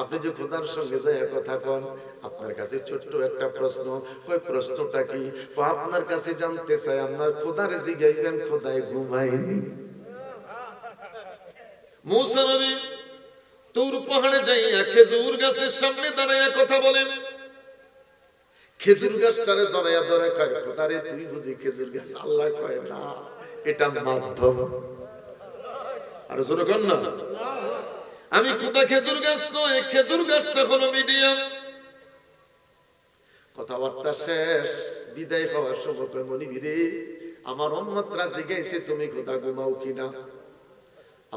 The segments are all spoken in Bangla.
আপনি যে খোদার সঙ্গে যাই কথা কন, আপনার কাছে ছোট্ট একটা প্রশ্ন ওই প্রশ্নটা কি? আপনার কাছে জানতে চাই, আপনার খোদারে জিগাইবেন খোদায় মুসা নবী তুর পাহাড়ে যাইয়া খেজুর গাছের সামনে দাঁড়াইয়া কথা বলেন। খেজুর গাছটারে জড়াইয়া ধরে কয় খোদারে তুই বুঝি খেজুর গাছ আল্লাহ কয় না, এটা মাধ্যম। আর জোরে কর না? আমি খুদা খেজুর গাছ নয়, খেজুর গাছটা হলো মিডিয়াম কথাবার্তা শেষ, বিদায় হওয়ার সময় কয় মনিবিরে আমার অম্মতরা জিগাইছে তুমি খোদা ঘুমাও কিনা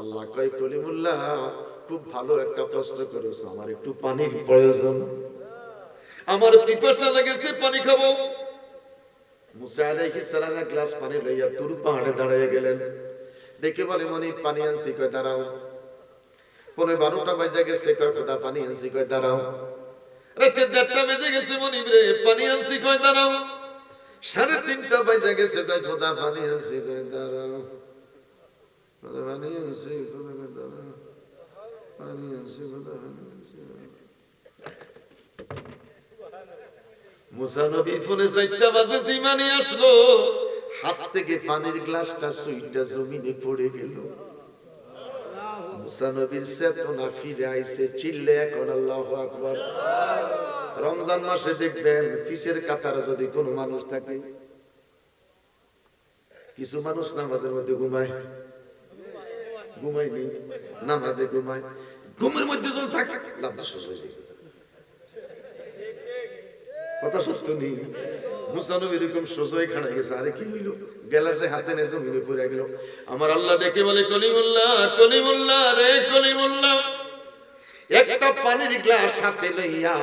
আল্লাহ কয়, কলিমুল্লাহ, খুব ভালো একটা প্রশ্ন করেছ, আমার একটু পানির প্রয়োজন। আমার পিপাসা লেগেছে পানি খাব। মুসা আলাইহিস সালাম এক গ্লাস পানি লইয়া তুর পাহাড়ে দাঁড়িয়ে গেলেন। দেখে বলে মনি পানি আনছি কয় দাঁড়াও। পরে বারোটা বাজে গেছে কয় খোদা পানি আনছি কয় দাঁড়াও। রাতে দেড়টা বেজে গেছে মনিব রে পানি আনছি কয় দাঁড়াও। সাড়ে তিনটা বাজে গেছে কয় খোদা পানি আনছি কয় দাঁড়াও। পানি আনছি দাঁড়াও পানি আনছি চারটা বাজে হাত থেকে পানির গ্লাসটা পড়ে ফিরে চিল্লে আল্লাহ রমজান মাসে দেখবেন ফিসের কাতারে যদি কোনো মানুষ থাকে, কিছু মানুষ নামাজের মধ্যে ঘুমায়। ঘুমায়নি নামাজে ঘুমায়। ঘুমের মধ্যে যখন থাকে কথা সত্য নেই। মুসানব এরকম সোজই খাড়া গেছে। আরে কি হইল? গ্যালাসে হাতে নিয়ে জমিনে পড়ে গেল। আমার আল্লাহ ডেকে বলে, কলিমুল্লাহ কলিমুল্লাহ রে কলি কলিমুল্লাহ। একটা পানির গ্লাস হাতে লইয়া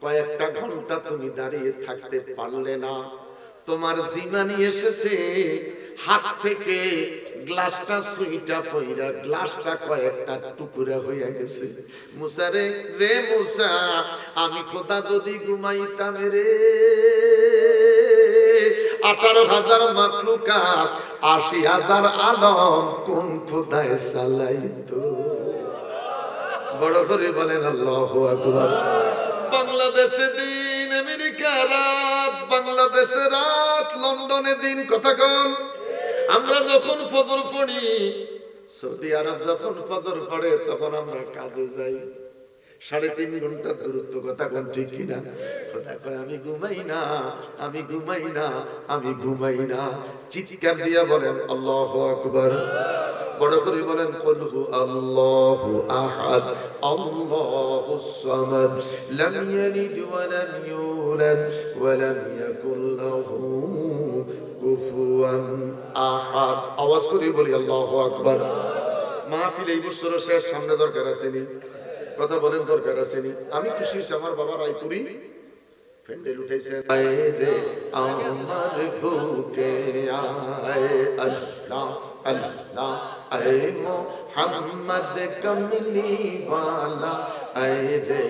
কয়েকটা ঘণ্টা তুমি দাঁড়িয়ে থাকতে পারলে না। তোমার জিমানি এসেছে হাত থেকে গ্লাসটা সুইটা পইরা গ্লাসটা কয়েকটা টুকরা হইয়া গেছে। মুসা রে রে মুসা, আমি খোদা যদি ঘুমাইতাম রে, আঠারো হাজার মাকলুকা আশি হাজার আলম কোন খোদায় চালাইতো? বড় করে বলেন, আল্লাহ আকবার। বাংলাদেশে দিন আমেরিকা রাত, বাংলাদেশে রাত, লন্ডনে দিন, কথা কন। আমরা যখন ফজর পড়ি, সৌদি আরব যখন ফজর পড়ে, তখন আমরা কাজে যাই। সাড়ে তিন ঘণ্টার দূরত্ব, কথা কোন ঠিক কিনা? কথা কয়, আমি ঘুমাই না, আমি ঘুমাই না, আমি ঘুমাই না। চিৎকার দিয়া বলেন, আল্লাহ আকবার। বড় করে বলেন কলহু আল্লাহু আহাদ, আল্লাহু সামাদ, লাম ইয়ালিদ ওয়া লাম ইউলাদ, ওয়া লাম ইয়াকুল লাহু কুফুয়ান আওয়াজ করে বলি, আল্লাহু আকবার। মাহফিল এই বছর শেষ, সামনে দরকার আছে নি কথা বলেন, দরকার আছে নি আমি খুশি হয়েছি, আমার বাবা রায়পুরি। ফ্যান্ডেল উঠেছে। রে, আমার বুকে আয় আল্লাহ আল্লাহ। আয় মোহাম্মদ কমলি ওয়ালা আয় রে,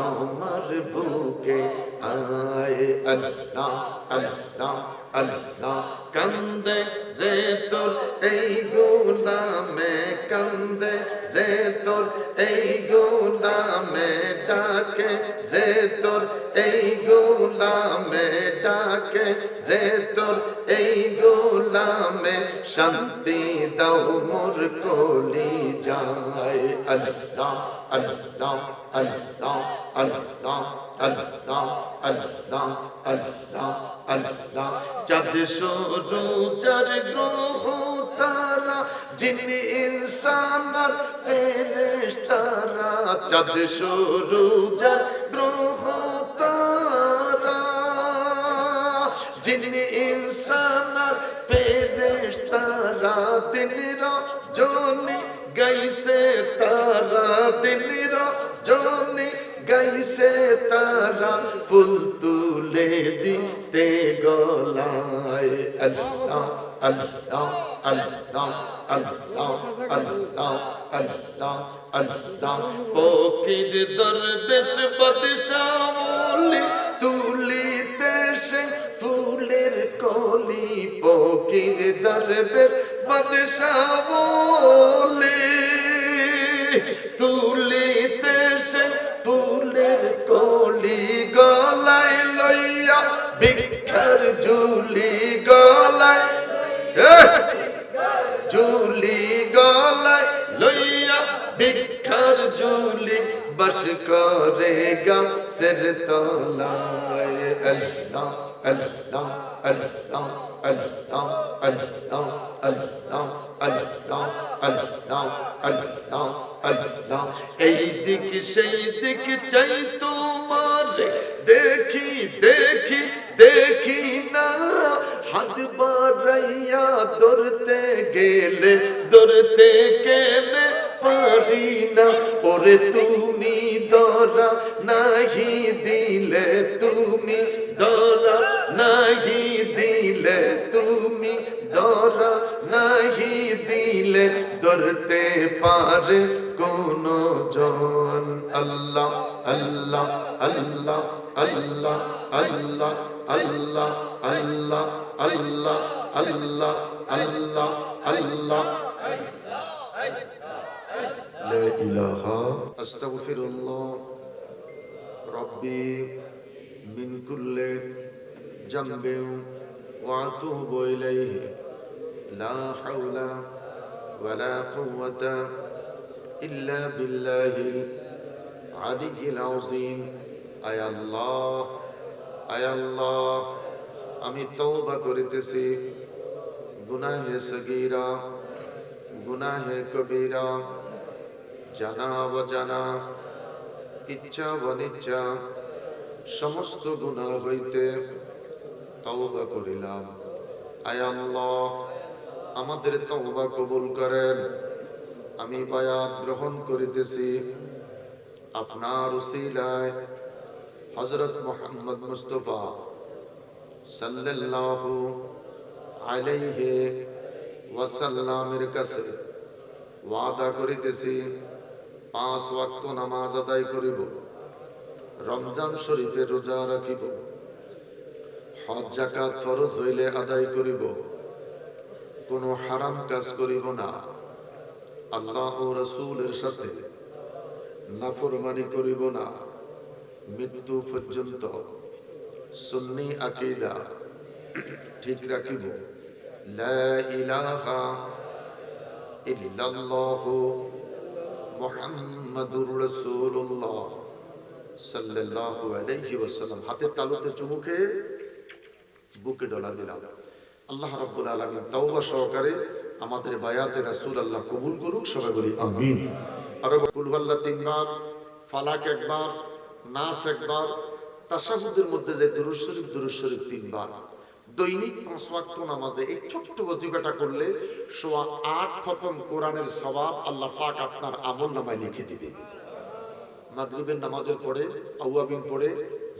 আমার বুকে আয় আল্লাহ আল্লাহ আল্লাহ, কান্দে রে তোর এই গোলামে, কান্দে রে তোর এই গোলামে ডাকে রে তোর, এই গোলামে ডাকে রে তোর এই গোলামে শান্তি দাও মোর কলি যায়। আল্লাহ আল্লাহ আল্লাহ আল্লাহ আল্লাহ আল্লাহ আল্লাহ আল্লাহ। চাঁদ সরু চার গ্রহ তারা জিনি ইনসান আর ফেরেশতারা। চাঁদ সরু চার গ্রহ তারা জিনি ইনসান আর ফেরেশতারা দিনের জনি গাইছে তারা দিনের জনি গাইছে তারা ফুল তুলে দিতে গলায় আল্লাহ আল্লাহ আল্লাহ আল্লাহ আল্লাহ আল্লাহ আল্লাহ। ফকির দরবেশ বাদশাহ সে ফুলের কলি ফকির দরবের বাদশাহ বলে, তুলিতে সে ফুলের কলি গলায় লইয়া, ভিক্ষার ঝুলি গলায় এহ! ঝুলি গলায় লইয়া, ভিক্ষার ঝুলি বস করে গা সের তলায় আল্লাহ আল্লাহ আল্লাহ আল্লাহ আল্লাহ আল্লাহ আল্লাহ আল্লাহ আল্লাহ আল্লাহ এই দিক সেই দিক চাই তোমার দেখি দেখি দেখি না হাত বাড়াইয়া ধরতে গেলে ধরতে গেলে পারি না ওরে তুমি দরা নাহি দিলে তুমি দরা নাহি দিলে তুমি দরা নাহি দিলে ধরতে পারে কোন জন আল্লাহ আল্লাহ আল্লাহ আল্লাহ আল্লাহ আল্লাহ আল্লাহ আল্লাহ আল্লাহ আল্লাহ আল্লাহ لا إله أستغفر الله ربي من كل جنب وأتوب إليه لا حول ولا قوة إلا بالله العلي العظيم أي الله أي الله আমি তৌবা করিতেছি গুনাহে সগীরা গুনাহে কবিরা জানা অজানা ইচ্ছা অনিচ্ছা সমস্ত গুনাহ হইতে তওবা করিলাম। আয় আল্লাহ, আমাদের তওবা কবুল করেন। আমি বায়াত গ্রহণ করিতেছি আপনার উসিলায়। হযরত মুহাম্মদ মুস্তাফা সাল্লাল্লাহু আলাইহি ওয়াসাল্লামের কাছে ওয়াদা করিতেছি পাঁচ ওয়াক্ত নামাজ আদায় করিব। রমজান শরীফে রোজা রাখিব। হজ জাকাত ফরজ হইলে আদায় করিব। কোনো হারাম কাজ করিব না। আল্লাহ ও রসুলের সাথে নাফরমানি করিব না। মৃত্যু পর্যন্ত সুন্নি আকিদা ঠিক রাখিব। লা ইলাহা ইল্লাল্লাহু মুহাম্মাদুর হাতের তালুতে চুমুকে, বুকে ডলা দিলাম। আল্লাহ তাওবা সহকারে আমাদের বায়াতে আল্লাহ কবুল করুক, সবাই বলি আমিন। তিনবার, ফালাক একবার, নাস একবার, তাশাহুদের মধ্যে যে দুরূদ শরীফ দুরূদ শরীফ তিনবার। দৈনিক পাঁচ ওয়াক্ত নামাজে এই ছোট্ট ওয়াজিফাটা করলে সোয়া আট খতম কোরআনের সওয়াব আল্লাহ পাক আপনার আমল নামায় লিখে দিবে। মাগরিবের নামাজের পরে, আউয়াবিন পড়ে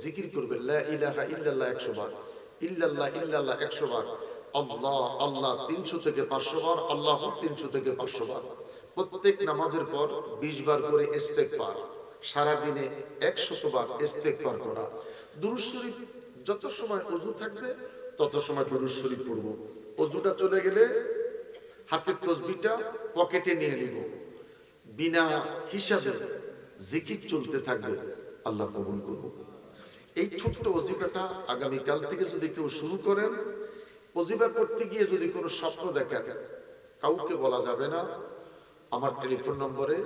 জিকির করবেন, লা ইলাহা ইল্লাল্লাহ 100 বার, ইল্লাল্লাহ ইল্লাল্লাহ 100 বার, আল্লাহ আল্লাহ 300 থেকে 500 বার, আল্লাহ 300 থেকে 500 বার। প্রত্যেক নামাজের পর 20 বার করে ইস্তেগফার সারা দিনে 100 বার ইস্তেগফার করা। দুরূদ যত সময় ওযু থাকবে তত সময় দুরূদ শরীফ পড়ব। ওযুটা চলে গেলে হাতের তসবিটা পকেটে নিয়ে নিব। বিনা হিসাবে জিকির চলতে থাকবে, আল্লাহ কবুল করব এই ছোট্ট অজিফাটা আগামীকাল থেকে যদি কেউ শুরু করেন অজিফা করতে গিয়ে যদি কোনো স্বপ্ন দেখেন, কাউকে বলা যাবে না। আমার টেলিফোন নম্বরে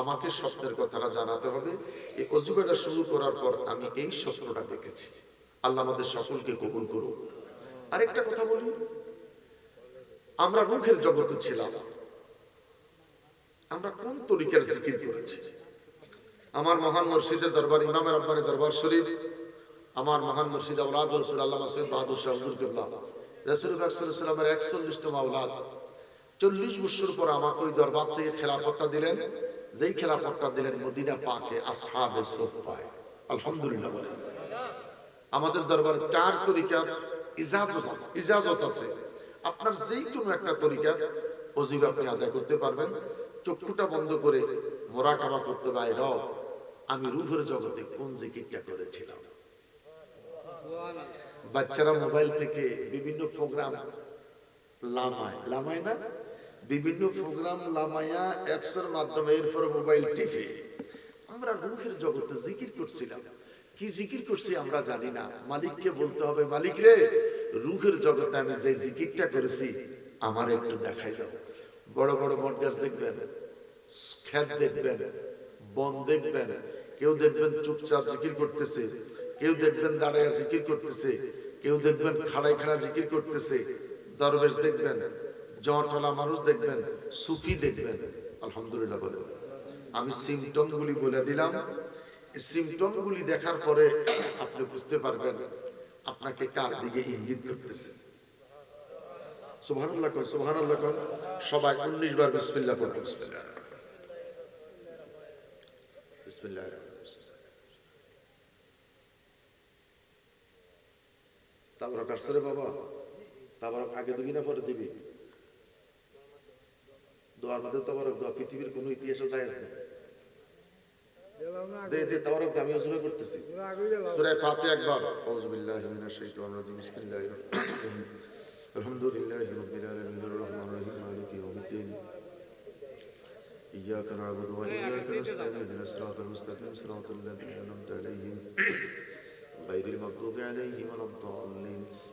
আমাকে স্বপ্নের কথাটা জানাতে হবে। এই অজিফাটা শুরু করার পর আমি এই স্বপ্নটা দেখেছি। আল্লাহ আমাদের সকলকে কবুল করুক। আরেকটা কথা বলি। আমরা রুখের জগতে ছিলাম। আমরা কোন তরিকার জিকির করেছি? আমার মহান মুর্শিদের দরবার, ইমামের আব্বানি দরবার শরীফ, আমার মহান মুর্শিদ আউলাদ রসুল আল্লাহ সৈয়দ বাহাদুর শাহ হুজুর কিবলা, রসুল সাল্লামের একচল্লিশতম আউলাদ চল্লিশ বছর পর আমাকে ওই দরবার থেকে খেলাফতটা দিলেন। যেই খেলাফতটা দিলেন মদিনা পাকে আসহাবে সোফায় আলহামদুলিল্লাহ বলেন। আমাদের দরবারে চার তরিকার ইজাজত আছে আপনার যেই কোনো একটা অজিব আপনি আদায় করতে পারবেন। বন্ধ করে মোরাকাবা করতে পারে আমি রুহের জগতে কোন জিকিরটা করেছিলাম? বাচ্চারা মোবাইল থেকে বিভিন্ন প্রোগ্রাম লামায় লামায় না? বিভিন্ন প্রোগ্রাম লামায়া অ্যাপসের মাধ্যমে এরপরে মোবাইল টিভি আমরা রুহের জগতে জিকির করছিলাম। কি জিকির করছি আমরা জানি না। মালিককে বলতে হবে, মালিক রে, রুহের জগতে আমি যে জিকিরটা করেছি, আমার একটু দেখাই দাও। বড় বড় বট গাছ দেখবেন খ্যাত দেখবেন, বন দেখবেন, কেউ দেখবেন চুপচাপ জিকির করতেছে, কেউ দেখবেন দাঁড়ায় জিকির করতেছে, কেউ দেখবেন খাড়াই খাড়া জিকির করতেছে, দরবেশ দেখবেন জটলা মানুষ দেখবেন, সুফি দেখবেন, আলহামদুলিল্লাহ বলে। আমি সিমটম গুলি বলে দিলাম দেখার পরে আপনি বুঝতে পারবেন আপনাকে কার দিকে ইঙ্গিত করতেছে। সবাই 19 বার তারপর বাবা? তারপর আগে দিবি না পরে দিবি। দোয়ার মধ্যে তো পৃথিবীর কোনো ইতিহাসে যায় না দে দে তাবারক আমি ওজুবে করতেছি সূরা ফাতিহা একবার আউযু বিল্লাহি মিনাশ শাইতানির রাজিম বিসমিল্লাহির রহমানির রহিম আলহামদুলিল্লাহি রাব্বিল আলামিন আর রহমানির রহিম মালিকি ইয়াউমিদ্দিন إياك نعبد وإياك نستعين اهدنا الصراط المستقيم صراط الذين أنعمت عليهم غير المغضوب عليهم ولا الضالين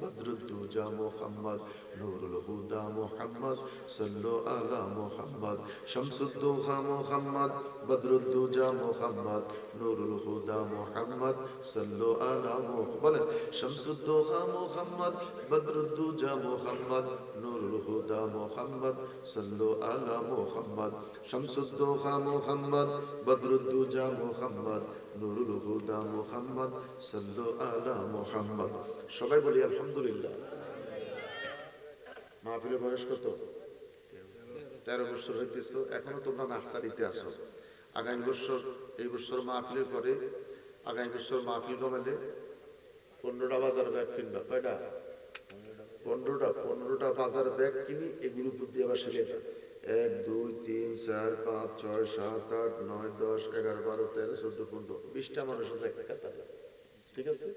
বদরুদ্দুজা মোহাম্মদ, নুরুল হুদা মোহাম্মদ, সল্লু আলা মোহাম্মদ, শামসুদ্দোহা মোহাম্মদ, বদরুদ্দুজা মোহাম্মদ, নুরুল হুদা মোহাম্মদ, সল্লু আলা মোহাম্মদ শামসুদ্দোহা মোহাম্মদ, বদরুদ্দুজা মোহাম্মদ, নুরুল হুদা মোহাম্মদ, সল্লু আলা মোহাম্মদ, শামসুদ্দোহা মোহাম্মদ, বদরুদ্দুজা মোহাম্মদ নুরুল হুদা মুহাম্মদ আলা মুহাম্মদ। সবাই বলি আলহামদুলিল্লাহ। বয়স কত? তেরো বছর হইতেছ, এখনও তোমরা নার্সারিতে আসো আগামী বছর, এই বছর মাহফিলের পরে, আগামী বছর মাহফিল কমেলে? পনেরোটা বাজার ব্যাগ কিনবা, কয়টা? পনেরোটা পনেরোটা বাজার ব্যাগ কিনি এই গ্রুপ দিয়ে আবার সেরে এক দুই তিন চার পাঁচ ছয় সাত আট নয় দশ এগারো বারো তেরো চোদ্দ পনেরো বিশটা মানুষ আছে একটা কাতারে ঠিক আছে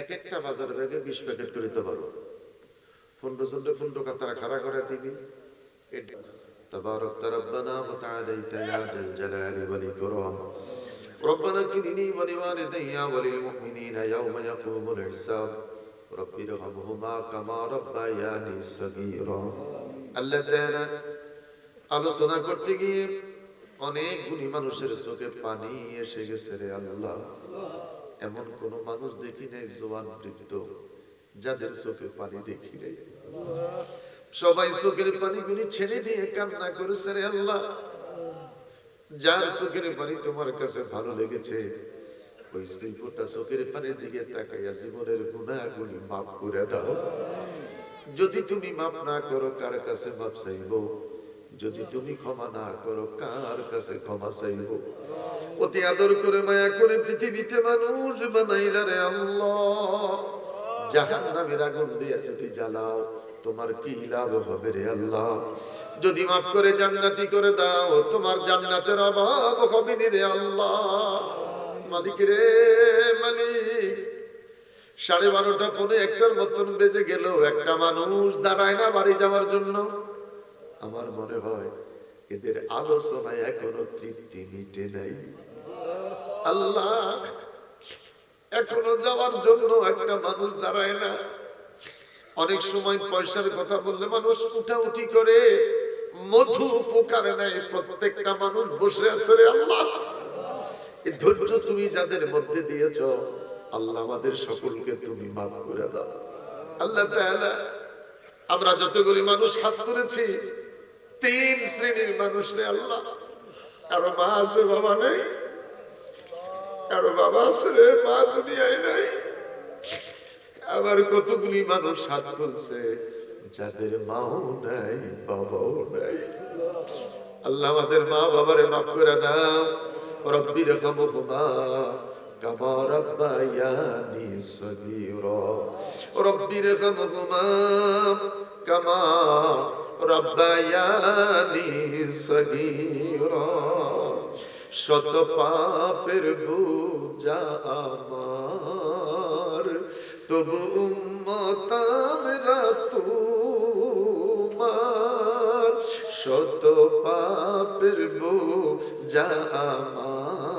এক একটা বাজার ব্যাগে বিশ প্যাকেট করে দিতে পারবো পনেরো জনের পনেরো কাতারা খাড়া করে দিবি এটা تبارك ربنا وتعاليت يا ذا الجلال والإكرام ربنا اغفرني ولوالدي وللمؤمنين يوم يقوم الحساب رب ارحمهما كما ربياني صغيرا আল্লাহ তাআলা আলোচনা করতে গিয়ে অনেক গুণী মানুষের চোখে পানি এসে গেছে রে আল্লাহ। এমন কোন মানুষ দেখি নাই, জোয়ান বৃদ্ধ, যাদের চোখে পানি দেখি নাই। সবাই চোখের পানিগুলি ছেড়ে দিয়ে কান্না করেছে রে আল্লাহ। যার চোখের পানি তোমার কাছে ভালো লেগেছে, ওই শিল্পটা চোখের পানির দিকে তাকাইয়া জীবনের গুণাগুলি মাফ করে দাও। যদি তুমি মাফ না করো, কার কাছে মাফ চাইব? যদি তুমি ক্ষমা না করো, কার কাছে ক্ষমা চাইব? অতি আদর করে মায়া করে পৃথিবীতে মানুষ বানাইলা রে আল্লাহ। জাহান নামের আগুন দিয়া যদি জ্বালাও, তোমার কি লাভ হবে রে আল্লাহ? যদি মাফ করে জান্নাতি করে দাও, তোমার জান্নাতের অভাব হবে নি রে আল্লাহ। মালিক রে মালিক, সাড়ে বারোটা পরে একটার মতন বেজে গেল। একটা মানুষ দাঁড়ায় না বাড়ি যাওয়ার জন্য। আমার মনে হয় এদের আলোচনায় এখনও তৃপ্তি মিটে নাই। আল্লাহ, এখনও যাওয়ার জন্য একটা মানুষ দাঁড়ায় না। অনেক সময় পয়সার কথা বললে মানুষ উঠাউঠি করে, মধু উপকারে নেয়, প্রত্যেকটা মানুষ বসে আছে রে আল্লাহ। ধৈর্য তুমি যাদের মধ্যে দিয়েছ, আল্লাহ আমাদের সকলকে তুমি মাফ করে দাও। আল্লাহ আমরা যতগুলি মানুষ হাত করেছি তিন শ্রেণির মানুষ রে আল্লাহ। কারও মা আছে, বাবা নেই। কারও বাবা আছে রে, মা দুনিয়ায় নাই। আবার কতগুলি মানুষ হাত তুলছে, যাদের মাও নাই, বাবাও নাই। আল্লাহ আমাদের মা বাবারে মাফ করে দাও। রব্বি রহমহুমা। কামা রাব্বায়ানি সগীরা। রব্বি রহমহুমা কামা রাব্বায়ানি সগীরা। শত পাপের বুঝা আমার, তবু উম্মতামরা তোমার। শত পাপের বুঝা আমার।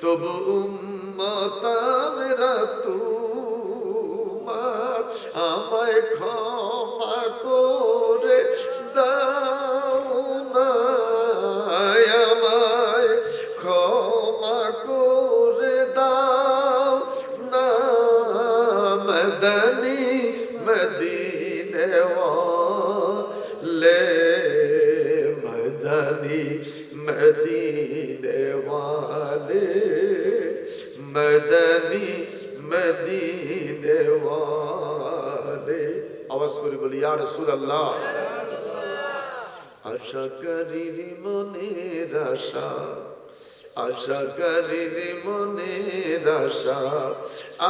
তবু উম্মতামরা তোমার আমায় ক্ষমা আশা করির মনের আশা আশা করির মনের আশা,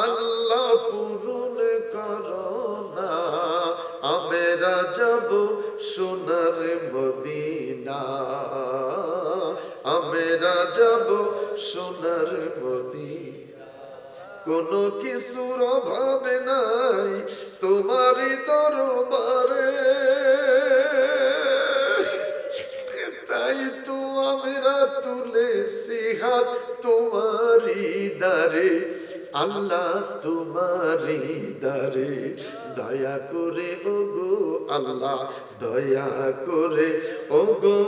আল্লাহ পূরণ করোনা আমেরা যাব সোনার মদিনা আমেরা যাব সোনার মদিনা। কোনো কিছুর অভাবে নাই তোমারই দরবারে। তাই তো আমরা তুলেছি হাত তোমারই দারে আল্লাহ তোমারই দারে দয়া করে ও গো আল্লাহ, দয়া করে ও গো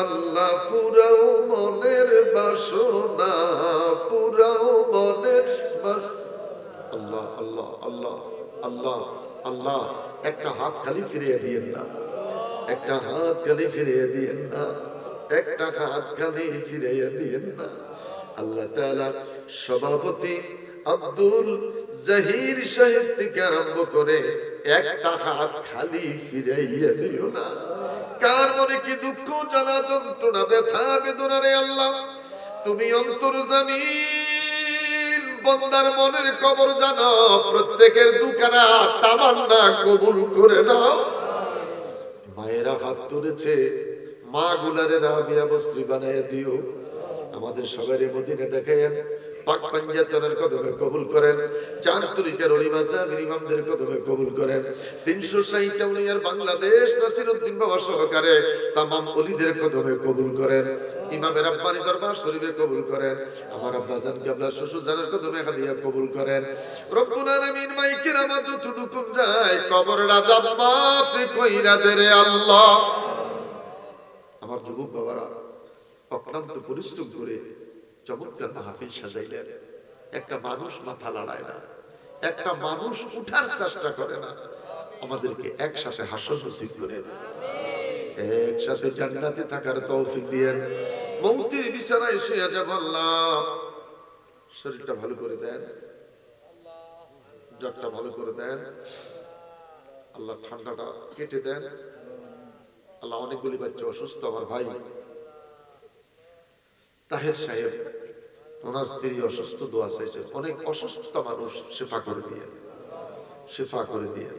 আল্লাহ, পুরাও মনের বাসনা, পুরাও মনের আল্লাহ আল্লাহ আল্লাহ আল্লাহ আল্লাহ, একটা হাত খালি ফিরিয়ে দিয়েন না, একটা হাত খালি ফিরিয়ে দিয়েন না। একটা হাত খালি ফিরিয়ে দিয়েন না। আল্লাহ তাআলা সভাপতি আব্দুল জাহির সাহেব থেকে আরম্ভ করে একটা হাত খালি ফিরাইয়া দিও না। কার মনে কি দুঃখ, জ্বালা, যন্ত্রণা, ব্যথা, বেদনা রে আল্লাহ? তুমি অন্তর জামিন বন্দার মনের কবর জানো, প্রত্যেকের দুখানা তামান্না কবুল করে নাও। মায়েরা হাত তুলেছে মা গুলারে রাবিয়া বস্ত্রী বানায় দিও। আমাদের সবারই মদিনে দেখেন, পাক কবুল করেন ইমামদের কবুল করেন। তিনশো বাংলাদেশ সহকারে তামাম অলিদের কবুল করেন। শরীফে কবুল করেন। আমার আল্লাহ। আমার যুবক বাবারা অক্লান্ত পরিশ্রম করে চমৎকার মাহফিল সাজাইলেন। একটা মানুষ মাথা লড়ায় না, একটা মানুষ উঠার চেষ্টা করে না। আমাদেরকে একসাথে হাসন নসিব করেন। একসাথে জান্নাতে থাকার তৌফিক দিয়েন। মৌতির বিছানায় শুয়ে যাব আল্লাহ। শরীরটা ভালো করে দেন। জ্বরটা ভালো করে দেন। আল্লাহ ঠান্ডাটা কেটে দেন। আল্লাহ অনেকগুলি বাচ্চা অসুস্থ আমার ভাই। তাহের সাহেব, ওনার স্ত্রী অসুস্থ, দোয়া চাইছে। অনেক অসুস্থ মানুষ শেফা করে দিয়ে। শেফা করে দিয়ে।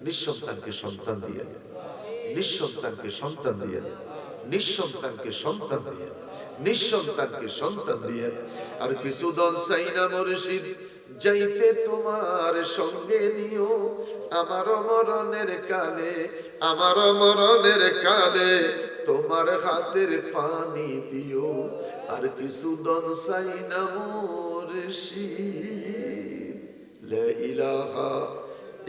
নিঃসন্তানকে সন্তান দিয়ে। নিঃসন্তানকে সন্তান দিয়ে। নিঃসন্তানকে সন্তান দিয়ে। নিঃসন্তানকে সন্তান দিয়ে। আর কিছু দল চাই না মুর্শিদ। যাইতে তোমার সঙ্গে নিও। আমার মরণের কালে, আমার মরণের কালে তোমার হাতের পানি দিও। আর কিছু দন চাই না শি লা ইলাহা